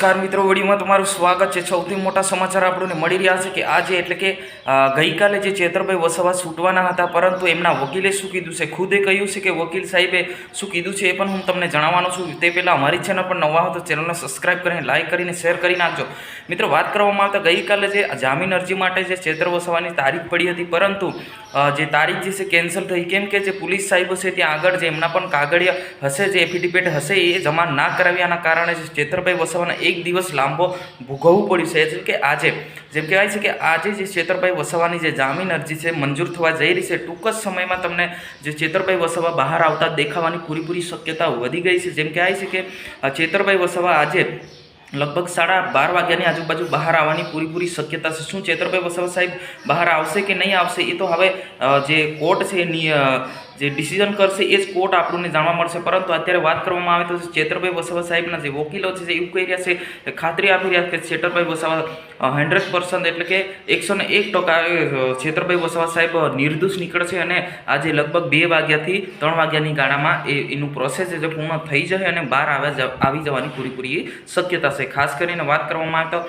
નમસ્કાર મિત્રો વડીમાં તમારું સ્વાગત છે. સૌથી મોટા સમાચાર આપણને મળી રહ્યા છે કે આજે એટલે કે ગઈકાલે જે ચેતરભાઈ વસાવા છૂટવાના હતા, પરંતુ એમના વકીલે શું કીધું છે? ખુદે કહ્યું છે કે વકીલ સાહેબે શું કીધું છે એ પણ હું તમને જણાવવાનો છું. તે પહેલાં અમારી ચેનલ પર નવા હો તો ચેનલને સબસ્ક્રાઈબ કરીને લાઇક કરીને શેર કરી નાખજો. મિત્રો, વાત કરવામાં આવતા ગઈકાલે જે જામીન અરજી માટે જે ચેતર વસાવાની તારીખ પડી હતી, પરંતુ જે તારીખ જે છે કેન્સલ થઈ. કેમ કે જે પોલીસ સાહેબો છે ત્યાં આગળ જે એમના પણ કાગળિયા હશે, જે એફિડેવિટ હશે એ જમા ના કરાવ્યાના કારણે જે ચેતરભાઈ વસાવાના એક દિવસ લાંબો ભોગવવું પડ્યું છે. જેમ કે આજે, જેમ કહેવાય છે કે આજે જે ચેતરભાઈ વસાવાની જે જામીન અરજી છે, મંજૂર થવા જઈ રહી છે, ટૂંક જ સમયમાં તમને જે ચેતરભાઈ વસાવા બહાર આવતા દેખાવાની પૂરેપૂરી શક્યતા વધી ગઈ છે. જેમ કહેવાય છે કે ચેતરભાઈ વસાવા આજે લગભગ સાડા બાર વાગ્યાની આજુબાજુ બહાર આવવાની પૂરેપૂરી શક્યતા છે. શું ચેતરભાઈ વસાવા સાહેબ બહાર આવશે કે નહીં આવશે એ તો હવે જે કોર્ટ છે એની જે ડિસિઝન કરશે એ જ કોર્ટ આપણને જાણવા મળશે. પરંતુ અત્યારે વાત કરવામાં આવે તો ચેતરભાઈ વસાવા સાહેબના જે વકીલો છે એવું કહી રહ્યા છે ખાતરી આપી રહ્યા કે ચેતરભાઈ વસાવા હંડ્રેડ પર્સન્ટ એટલે કે એકસો ને એક ટકા ચેતરભાઈ વસાવા સાહેબ નિર્દોષ નીકળશે અને આજે લગભગ બે વાગ્યાથી ત્રણ વાગ્યાની ગાળામાં એ, એનું પ્રોસેસ જે પૂર્ણ થઈ જશે અને બહાર આવ્યા આવી જવાની પૂરેપૂરી શક્યતા છે. ખાસ કરીને વાત કરવામાં આવે તો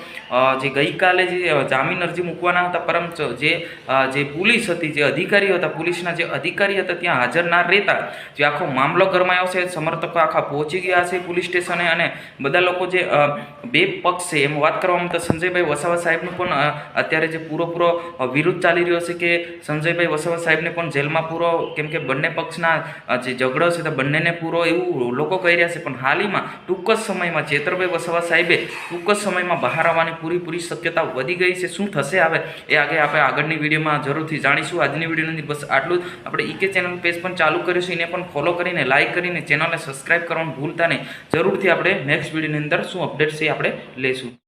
જે ગઈકાલે જે જામીન અરજી મૂકવાના હતા, પરમ જે જે પોલીસ હતી, જે અધિકારીઓ હતા, પોલીસના જે અધિકારી હતા, ત્યાં હાજર ના રહેતા જે આખો મામલો ગરમાયો છે, સમર્થકો આખા પહોંચી ગયા છે પોલીસ સ્ટેશને અને બધા લોકો જે બે પક્ષ છે, એમ વાત કરવામાં તો સંજયભાઈ વસાવા સાહેબનું પણ અત્યારે જે પૂરો વિરોધ ચાલી રહ્યો છે કે સંજયભાઈ વસાવા સાહેબને પણ જેલમાં પૂરો, કેમ કે બંને પક્ષના જે ઝઘડો છે તે બંનેને પૂરો એવું લોકો કહી રહ્યા છે. પણ હાલમાં ટૂંક જ સમયમાં ચેતરભાઈ વસાવા સાહેબે ટૂંક જ સમયમાં બહાર આવવાની પૂરેપૂરી શક્યતા વધી ગઈ છે. શું થશે આવે એ આગળ આપણે આગળની વિડીયોમાં જરૂરથી જાણીશું. આજની વિડીયોની બસ આટલું જ. આપણે ઈકે ચેનલ પેજ પણ ચાલુ કર્યું છે, એને પણ ફોલો કરીને લાઇક કરીને ચેનલને સબસ્ક્રાઇબ કરવાનું ભૂલતા નહીં. જરૂરથી આપણે નેક્સ્ટ વિડીયોની અંદર શું અપડેટ છે આપણે લઈશું.